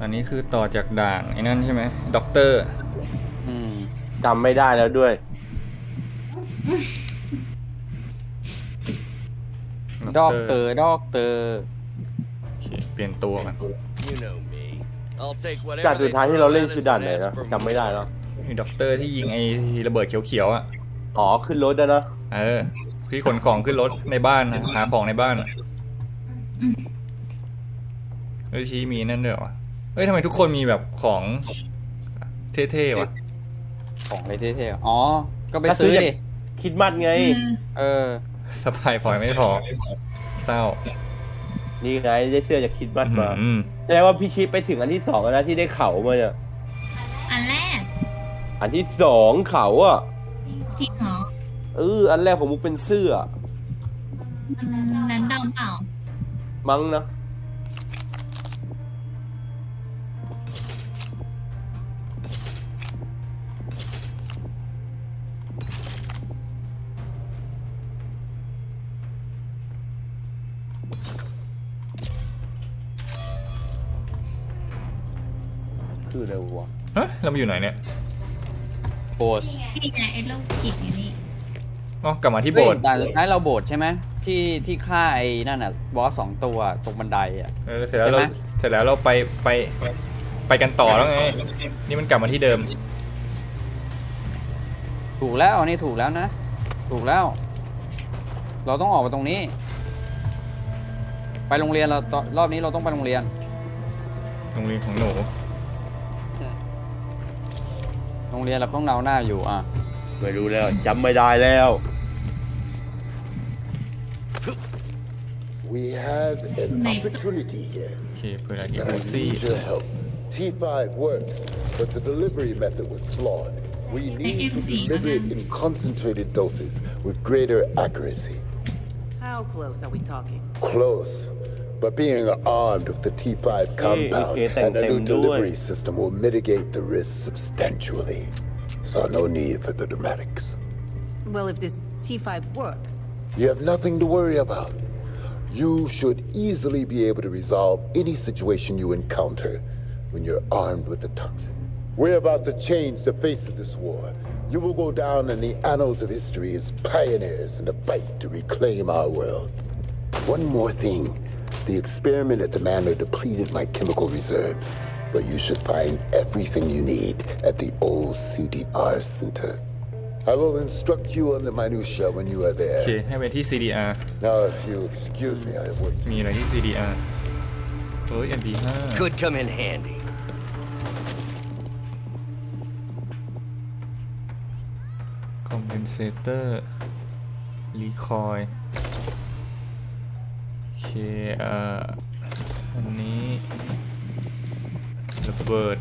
อันนี้คือต่อจากด่านไอ้นั่นใช่ไหมด็อกเตอร์อืมจำไม่ได้แล้วด้วยดอกเตอร์ดอกเตอร์โอเคเปลี่ยนตัวกัน You know me. I'll take ด่าน whatever สุ they ดท้ายที่เราเล่น throw คือ at ด่า us นไหน and นะ ask for จำไม่ได้ more. แล้วมีด็อกเตอร์ที่ยิงไอ้ระเบิดเขียวๆอะอ๋อขึ้นรถแล้วนะเออที่ขนของขึ้นรถในบ้านนะหาของในบ้านอะเฮ้ยชี้มีนั่นด้วยวะ เฮ้ยทำไมทุกคนมีแบบของเท่ๆวะของอะไรเท่ๆอ๋อ ก็ไปซื้อดิคิดมัดไง เออสปายพอยไม่พอ เศร้า นี่ไงได้เสื้อจากคิดมัดมาอืมแสดงว่าพี่ชิปไปถึงอันที่สองแล้วนะที่ได้เขามาเนี่ยอันแรก อันที่สองเขาอะจริงเหรอเอออันแรกของมุกเป็นเสื้ออันนั้นเดาเปล่า มั้งนะ คืออะไรวะฮะเรามาอยู่ไหนเนี่ยโบสนี่ไงไอ้โรคจิตอยู่นี่อ๋อกลับมาที่โบสถ์เฮ้ยด่านสุดท้ายเราโบสถ์ใช่ไหมที่ที่ฆ่าไอ้นั่นอะบอสสองตัวตรงบันไดอะ เออเสร็จแล้วเราใช่ไหม เสร็จแล้วเราไปไปไปกันต่อแล้วไงนี่มันกลับมาที่เดิมถูกแล้วนี่ถูกแล้วนะ ถูกแล้ว เราต้องออกไปตรงนี้ ไปโรงเรียนเราตรอบนี้เราต้องไปโรงเรียน โรงเรียนของหนู โรงเรียนเราต้องเนาหน้าอยู่อะไม่รู้แล้วจำไม่ได้แล้ว We have an opportunity here. โอเคเพื่ออะไรดี I โอซี่ need your help. T5 works, but the delivery method was flawed. We need to AMC, deliver it uh-huh. in concentrated doses with greater accuracy. How close are we talking? Close, but being armed with the T5 compound and a new delivery system will mitigate the risk substantially. So no need for the dramatics. Well, if this T5 works, You have nothing to worry about. You should easily be able to resolve any situation you encounter when you're armed with the toxin. We're about to change the face of this war. You will go down in the annals of history as pioneers in the fight to reclaim our world. One more thing. The experiment at the manor depleted my chemical reserves, but you should find everything you need at the old CDR center. I will instruct you on the minutia when you are โอเค there. ให้ไปที่ CDR Now, if you excuse me, I have work to มีอะไรที่ CDR เฮ้ย MP5 Could come in handy. compensator recoil โอ เคเอ่ออันนี้ระเบิด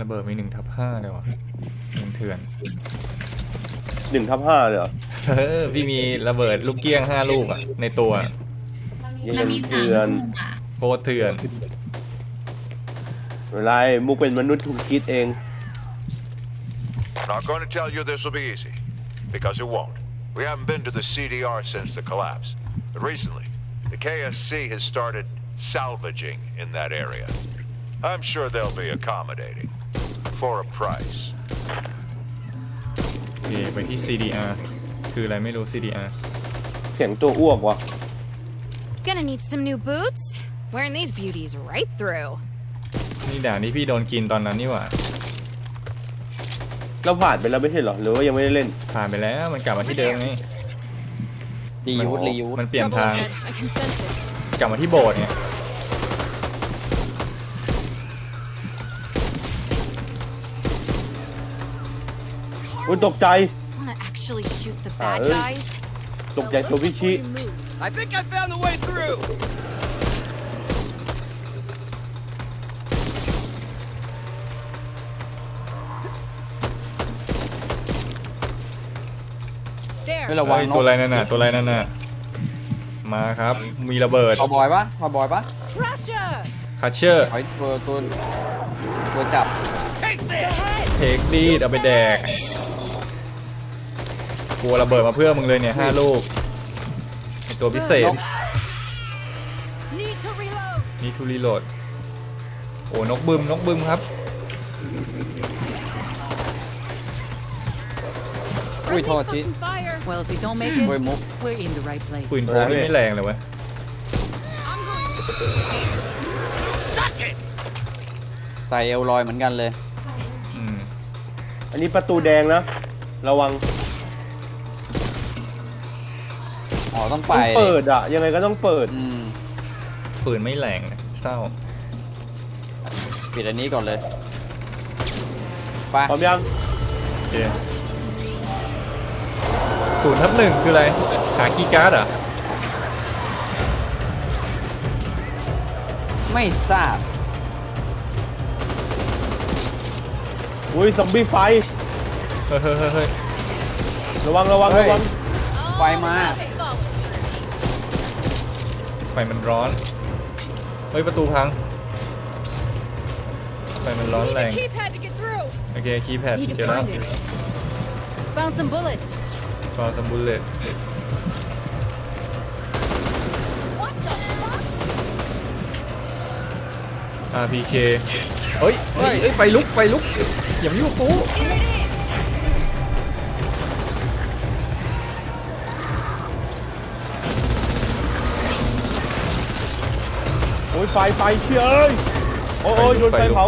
ระเบิดมีหนึ่งทับห้าเลยวะเงินเถื่อนหนึ่งทับห้าเลยเหรอเออพี่มีระเบิดลูกเกี้ยงห้าลูกอะในตัวยังแล้วมีสามเถื่อนลูกอะโคตรเถื่อนไม่เป็นไรมุกเป็นมนุษย์ถูกคิดเอง Not going to tell you this will be easy, because it won't. We haven't been to the CDR since the collapse. But recently, the KSC has started salvaging in that area. I'm sure they'll be accommodating. For a price. โอเคไปที่ CDR คืออะไรไม่รู้ CDR เสียงตัวอ้วกว่ะ Gonna need some new boots. Wearing these beauties right through. นี่ด่านที่พี่โดนกินตอนนั้นนี่หว่า เราผ่านไปแล้วไม่ใช่เหรอหรือว่ายังไม่ได้เล่นผ่านไปแล้วมันกลับมาที่เดิมไงรียูทรียูทมันเปลี่ยน Trouble ทาง ahead. I can sense it. กลับมาที่โบสถ์ไงอุ้ยตกใจ Wanna actually shoot the bad Uh, guys? ตกใจตัวพี่ชิ I think I found the way through. ไม่ระวังเฮ้ยนตัวกอะไรนั่นน่ะตัวอะไรนั่นน่ะมาครับ มีระเบิดพอบอยปะพอบอยปะ Crusher! คัชเชอร์ไอ้ตัวตัวตัวจับเทคดีดเอาไปแดกกลัวระเบิดมาเพื่อมึงเลยเนี่ยห้าลูกไอ้ตัวพิเศษนกทูรีโหลดโอ้นกบึมนกบึมครับ อุ้ยโทษที Well, if we don't make เว้ย it, มุก we're in the right place. ปืนโพกนี่ไม่แรงเลยเว้ย ใส่เอลลอยเหมือนกันเลย อืม อันนี้ประตูแดงนะ ระวังอ๋อ ต้องไปต้องเปิดอะ ยังไงก็ต้องเปิด อืม ปืนไม่แรงนะเศร้า ปิดอันนี้ก่อนเลยไปพร้อมยัง โอเค ศูนย์ทับหนึ่งคืออะไร หาคีย์การ์ดเหรอ ไม่ทราบ อุ้ยซอมบี้ไฟ เฮ้ยเฮ้ยเฮ้ยเฮ้ยระวังระวังเฮ้ยระวังไฟมา ไฟมันร้อน เฮ้ย ประตูพัง ไฟมันร้อนแรง Keypad to get through. โอเค คีย์แพด Need to เจอแล้ว find it. Found some bullets. ฟอร์สมบูเลต RPK เฮ้ยเฮ้ยเฮ้ย ไฟลุก ไฟลุก อย่ามายุ่งกับกูโอ้ยไฟไฟเชี่ยเอ้ยโอ้ย โอ้ยโดนไฟเผา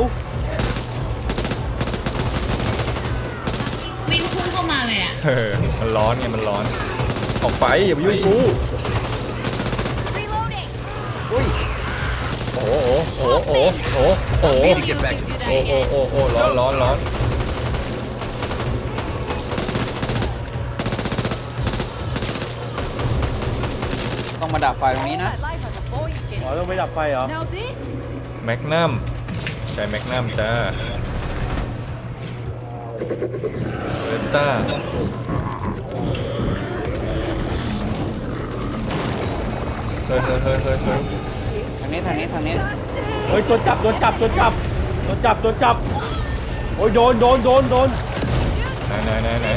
วิ่งพุ่งเข้ามา เลยอะเออมันร้อนไงมันร้อน ออกไปอย่ามายุ่งกับกู Reloading. โอ้โหโอ้โหโอ้โหโอ้โห Need to get back to the โอ้โหโอ้โหร้อนร้อนร้อนต้องมาดับไฟตรงนี้นะ That life as a boy is อ๋อ getting. ต้องไปดับไฟเหรอ Now this. แมกนัมใช้แมกนัมจ้า เรต้าเฮ้ยเฮ้ยเฮ้ยเฮ้ยเฮ้ยทางนี้ทางนี้ทางนี้เฮ้ยตัวจับตัวจับตัวจับตัวจับตัวจับโอ้ยโดนโดนโดนโดนไหนไหนไหนไหน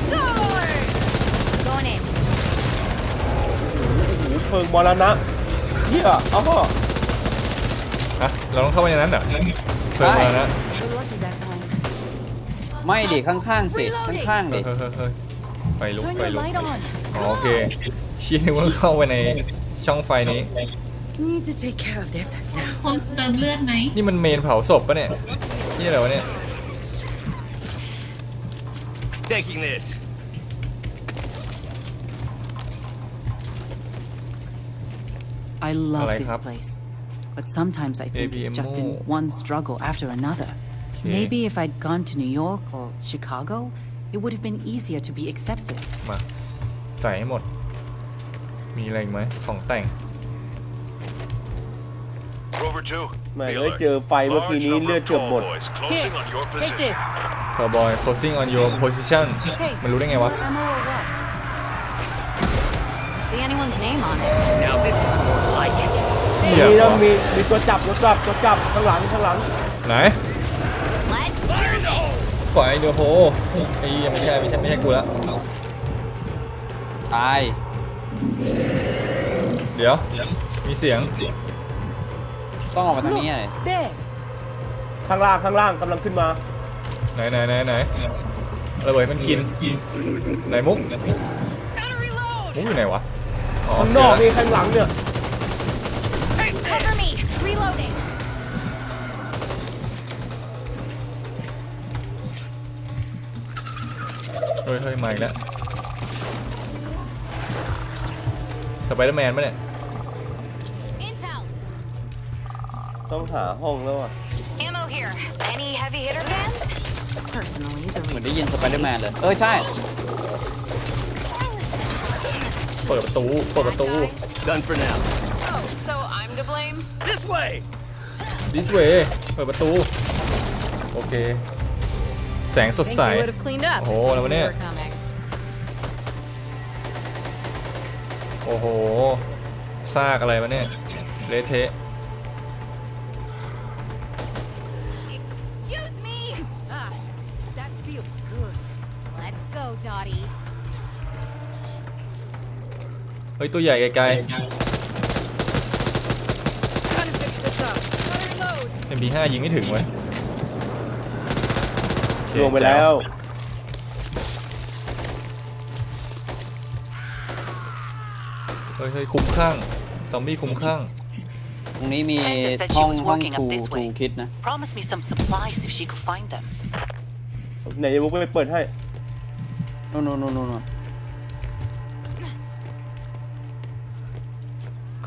Going in. หูเพลิงมรณะเฮียเอ้าพ่อฮะเราต้องเข้าไปในนั้นเหรอเพิ่มมานะ We're lucky that time. ไม่ดิข้างๆสิข้างๆเฮ้ดิยเฮ้ยเฮ้ยเฮ้ยไฟลุก Turn ไฟ your ลุก light on. อ๋อโอเคชี้นึกว่าเข้าไปในช่องไฟนี้ Need to take care of this now. คนเติมเลือดไหมนี่มันเมนเผาศพปะเนี่ยนี่อะไรวะเนี่ย Taking this. I love Alright, this Hub. place. But sometimes I think it's just been ABMO. one struggle after another. Okay. Maybe if I'd gone to New York or Chicago, it would have been easier to be accepted. มาใส่ให้หมด มีอะไรอีกไหมของแต่ง Rover 2, แม่ง be เอ้ย alert. เจอไฟเมื่อกี้ Large นี้ number เลือด of เกือบหม tall ด boys closing on your Take position. this. Cowboy posing on your position Hey. มันรู้ได้ไงวะ Ammo or what? See anyone's name on it. Now this is more like it. เหี้ยมีเหรนะอมีมีตัวจับตัวจับตัวจับข้างหลังข้างหลังไหน Let's do this. ไฟเดี๋ยวโหไอ้เหี้ยไม่ใช่ไม่ใช่ไม่ใช่กูละตายเดี๋ยว มีเสียงต้องออกมาทางนี้เลย There. ข้างล่างข้างล่างกำลังขึ้นมา ไหนไหนไหนไหนระเบิดมันกินไหนมุกมุกอยู่ไหนวะอ๋อข้างนอกเจมีอแล้วข้างหลังเนี่ย ฮ้ยเฮ้ยมาอีกแล้วสไปเดอร์แมนปะเนี่ย Intel. ต้องหาห้องแล้วอะ Ammo here. Any heavy hitter fans? Personally, the เหมือนได้ยินสไปเดอร์แมนเลย เออใช่ เปิดประตูเปิดประตู Done for now. Oh, so I'm to blame? This way. this way เปิดประตู โอเคแส งสด Think ใส they would have cleaned up. โอ้โหอะไรวะเนี่ย We were coming. โอ้โห ซากอะไรวะเนี่ย เละเทะ Excuse me. Ah, that feels good. Let's go, Dottie. เฮ้ย ตัวใหญ่ไกล Gotta fix this up. MP5 ยิงไม่ถึงเว้ยโอเค ลงไปแล้ว เฮ้ยเฮ้ยคุ้มข้างซอมบี้คุ้มข้าง ตรงนี้มี Candace said she ห้อง was ห้อง working ทู up this ทู way. คิดนะ Promise me some supplies if she could find them. ไหนจะมุกไปเปิดให้นู่นนู่นนู่นนู่น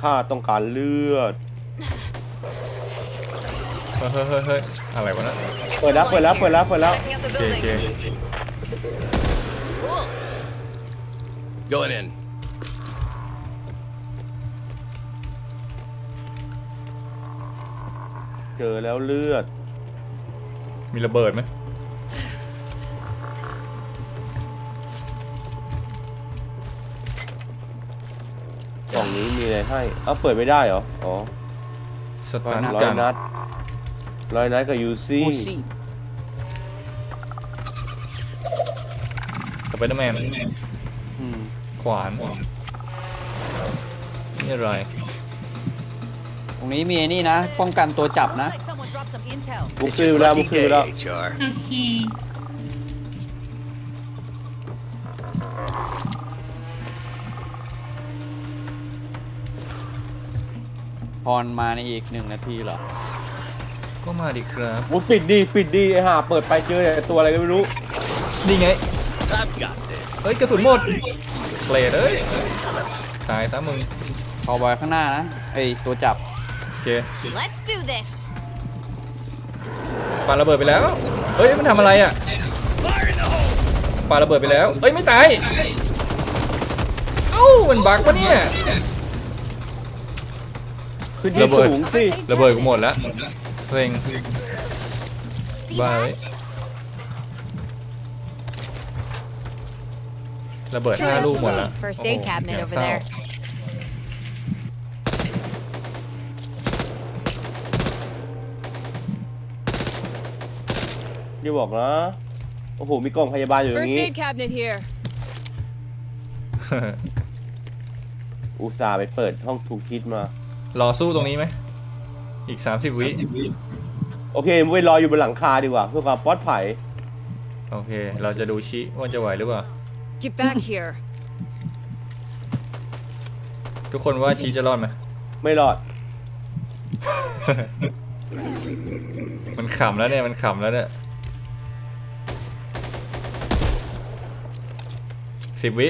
ข้าต้องการเลือดเฮ้ยเฮ้ยเฮ้ยเฮ้ยอะไรวะนะเปิดแล้วเปิดแล้วเปิดแล้วเปิดแล้ว Checking out the โอเค building. โอเค Cool. Going in. เจอแล้วเลือด มีระเบิดไหมกล่องนี้มีอะไรให้เอ้าเปิดไม่ได้เหรอ อ๋อสตันร้อยกันนัด ร้อยนัดกับยูซี่โอ้ซี่สไปเดอร์แมนอืมขวานนี่อะไรตรงนี้มีไอ้นี่นะ ป้องกันตัวจับนะ Like someone dropped some intel. บุก It's ซื้อ your แล้วบุ lucky กซื้อ day, แล้ว HR. โอเคพรมาในอีกหนึ่งนาทีเหรอ ก็มาดิครับบุกปิดดีปิดดีไอ้ห่าเปิดไปเจอแต่ตัวอะไรก็ไม่รู้ นี่ไง I've got this. เฮ้ยกระสุนหมดเกรดเอ้ยตายซะมึงพอบอยข้างหน้านะไอยตัวจับโอเค Let's do this. ปาระเบิดไปแล้ว เฮ้ยมันทำอะไรอะปาระเบิดไปแล้วเฮ้ยไม่ตาย เอ้ามันบักปะเนี่ย ขึ้นที่ระเบิด สูงสิ ระเบิดกูหมดแล้ว เซ็ง See บ้า that? เว้ยระเบิดห้าลูกหมดแล้ว First โอ้ aid โห cabinet อย่าง over เศร้า there. อย่าบอกนะ โอ้โห มีกล่องพยาบาลอยู่ตรง First นี้ aid cabinet here. อุตส่าห์ไปเปิดห้องทูคิดมา รอสู้ตรงนี้ไหม อีก30วิโอเคไปรออยู่บนหลังคาดีกว่าเพื่อความปลอดภัยโอเค เราจะดูชิว่าจะไหวหรือเปล่า Get back here. ทุกคนว่าชีจะรอดไหมไม่รอด มันขำแล้วเนี่ย มันขำแล้วเนี่ยสิบวิ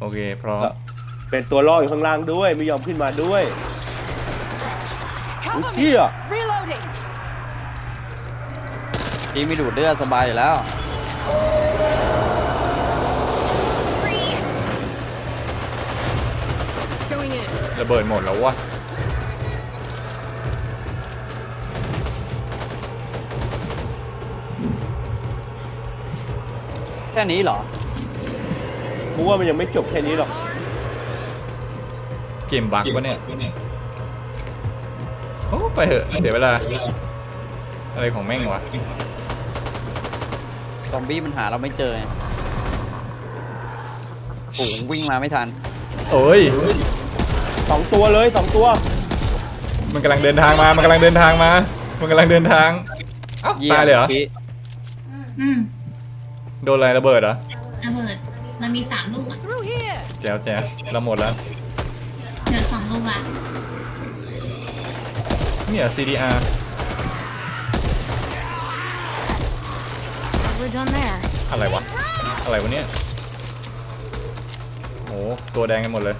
โอเคพร้อมเป็นตัวล่ออยู่ข้างล่างด้วย ไม่ยอมขึ้นมาด้วย อุ้ยเชี่ย Reloading. ทีมีดูดเลือดสบายอยู่แล้ว Free. Going in. ระเบิดหมดแล้ววะแค่นี้เหรอ กูว่ามันยังไม่จบแค่นี้หรอก เกมบักวะเนี่ย โอ้ไปเถอะเสียเวลา อะไรของแม่งวะซอมบี้มันหาเราไม่เจอไงโอ้โหวิ่งมาไม่ทัน โอ้ยสองตัวเลยสองตัว มันกำลังเดินทางมา มันกำลังเดินทางมา มันกำลังเดินทางเอ้าเยี่ยมตายเลยเหรอพี่อืมโดนอะไรระเบิดเหรอระเบิด มันมีสามลูกอะ Through here. แจวแจวเราหมดแล้ว เหลือสองลูกละ เนี่ย CDR We're done there. อะไรวะ อะไรวะเนี่ยโหตัวแดงกันหมดเลย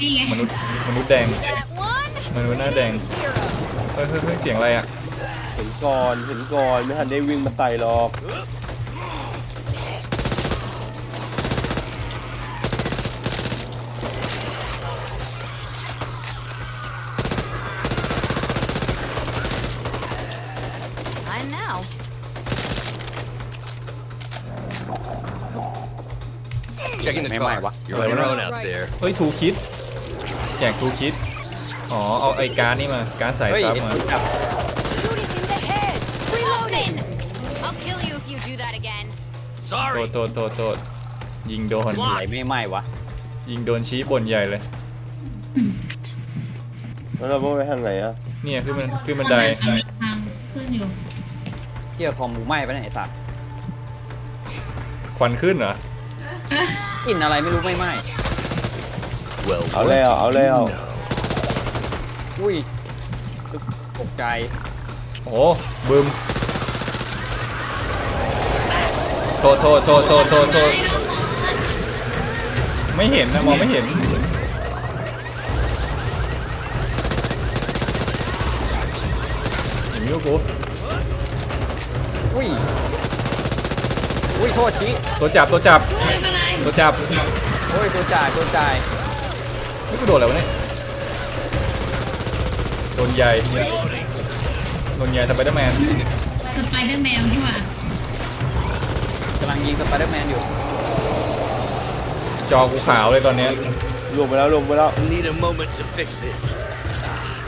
นี่ไงมนุษย์ มนุษย์แดง That one. มนุษย์หน้าแดง Zero. เฮ้ยเฮ้ยเฮ้ยเสียงอะไรอะ เห็นก่อนเห็นก่อนไม่ทันได้วิ่งมาใส่หรอก Checking the May car. mai wa. You're on your Right. own out there. เฮ้ยทูคิดแจกทูคิดอ๋อเอาไอ้การดนี่มาการดสายเฮ้ยซับไอ้มาตัวจับ Shooting in the head. Reloading. I'll kill you if you do that again. โท Sorry. ษโทษโทษโทษยิงโดน ไหลไม่ไหม้วะยิงโดนชี้บนใหญ่เลย แล้วเราต้องไปทางไหนอะเนี่ยขึ้นมันขึ้นบันไดทางขึ้นอยู่เที่ยวคอมหมูไหม้ไปไหนยไอ้สัตว์ควันขึ้นเหรอ กลินอะไรไม่รู้ไม่ไหม้ Well, เอาแล้ว เอาแล้ว อุ้ยตกใจ โอ้บึมโทษโทษโทษโทษโทษโทษไม่เห็นนะมองไม่เห็น อย่างนี้กูอุ้ย อุ้ยโทษชี้ตัวจับตัวจับไม่เป็นไรตัวจับโอ้ยตัวจ่ายตัวจ่ายนี่กูโดนอะไรวะเนี่ยโดนใหญ่โดนใหญ่สไปเดอร์แมนสไปเดอร์แมนที่ว่ากำลังยิงสไปเดอร์แมนอยู่ จอกูขาวเลยตอนเนี้ยรวมไปแล้วรวมไปแล้ว need a moment to fix this.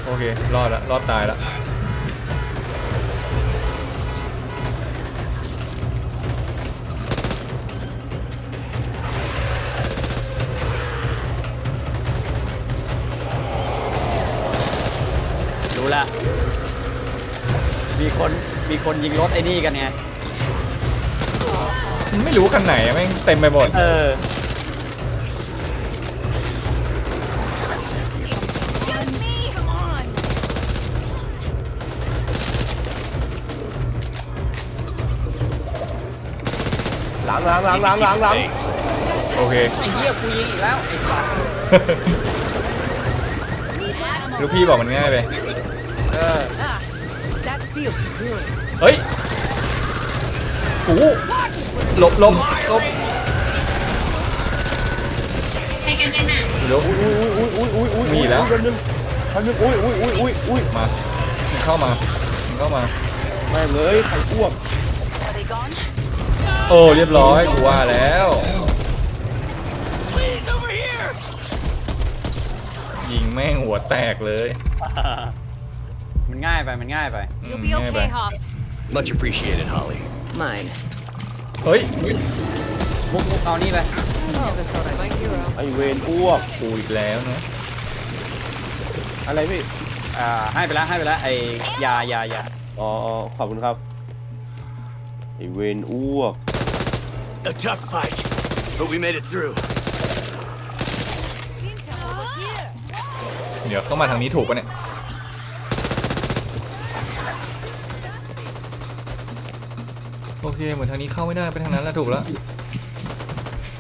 โอเค รอดละรอดตายละ คนยิงรถไอ้นี่กันไงไม่รู้คันไหนอะแม่งเต็มไปหมด เออ Just me! Come on! หลังหลังหลังหลังหลังหลัง Thanks. โอเค ไอ้เหี้ยกูยิงอีกแล้วไอ้สัตว์ลูกพี่บอกมันง่ายไปเออ เฮ้ยกูหลบหลบหลบใครกันเล่นอะเดี๋ยวอุ้ยอุ้ยอุ้ยอุ้ยอุ้ยมีแล้วคนนึงคนนึงอุ้ยอุ้ยอุ้ยอุ้ยอุ้ยมามึงเข้ามามึงเข้ามาแม่งเลยไข่อ้วกโอ้เรียบร้อยกูว่าแล้ว Please, over here! ยิงแม่งหัวแตกเลยมันง่ายไปมันง่ายไปอืม You'll be ง่ายไป okay, Hoff. Much appreciated, Holly. เฮ้ยมุกมุกเอานี่ไปไอเวนอ้วกกูอีกแล้วนะอะไรพี่อ่าให้ไปแล้วให้ไปแล้วไอ้ยายายาอ๋ออ๋อขอบคุณครับไอเวนอ้วก A tough fight, but we made it through. เดี๋ยวต้องมาทางนี้ถูกปะเนี่ย โอเค เหมือนทางนี้เข้าไม่ได้ไปทางนั้นแล้วถูกแล้ว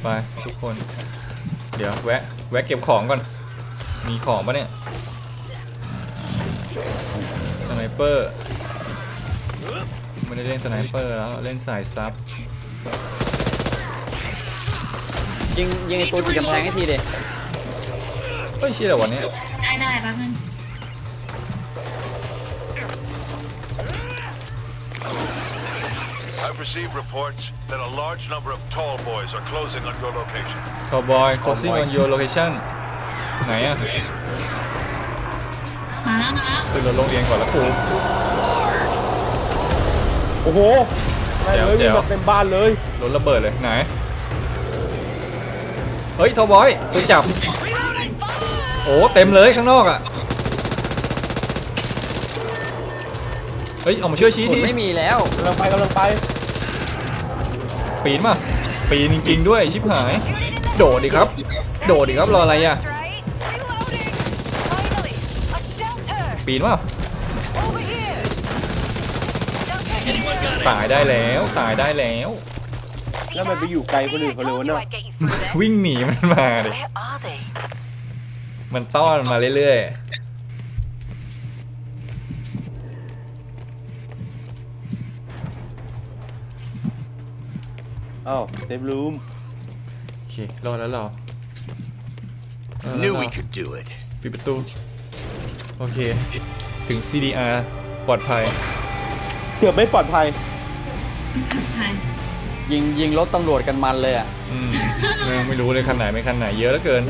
ไปทุกคน เดี๋ยวแวะ แวะเก็บของก่อน มีของปะเนี่ย สไนเปอร์ ไม่ได้เล่นสไนเปอร์แล้วเล่นสายซับ ยิงยิงไอ้ตัวติดกำแพงให้ทีเดีเฮ้ยเชี่ยอะไรวะเนี่ยได้ได้แป๊บนึง I've received reports that a large number of tall boys are closing on your location. คาวบอย crossing on your location ไหนอะมาแล้วมาแล้วขึ้นรถโรงเรียนก่อนแล้วกูโอ้โหแม่งเลยแจ๋มีวแบบเต็มบ้านเลยรถระเบิดเลยไหนเฮ้ยทอบอยตัวจับโอ้เต็มเลยข้างนอกอะเฮ้ยออกมาช่วยชี้ผลทีไม่มีแล้วกำลังไปกำลังไป ปีนมาปีนจริงๆด้วยชิบหาย โดดดิครับ โดดดิครับรออะไรอะปีนมาตายได้แล้วตายได้แล้ว แล้วมันไปอยู่ไกลคนอื่นเขาเลยวะเนี่ยวิ่งหนีมันมาเลยมันต้อนมาเรื่อย อ้าวเซฟรูมๆโอเครอดแล้วเรารอดแล้ว Knew เรา we could do it. ปิดประตู โอเค ถึง CDR ปลอดภัย เกือบไม่ปลอดภัยถ่ายยิงยิงรถตำรวจกันมันเลยอะ อืมไม่ไม่รู้เลยคันไหนไม่คันไหน เยอะเหลือเกิน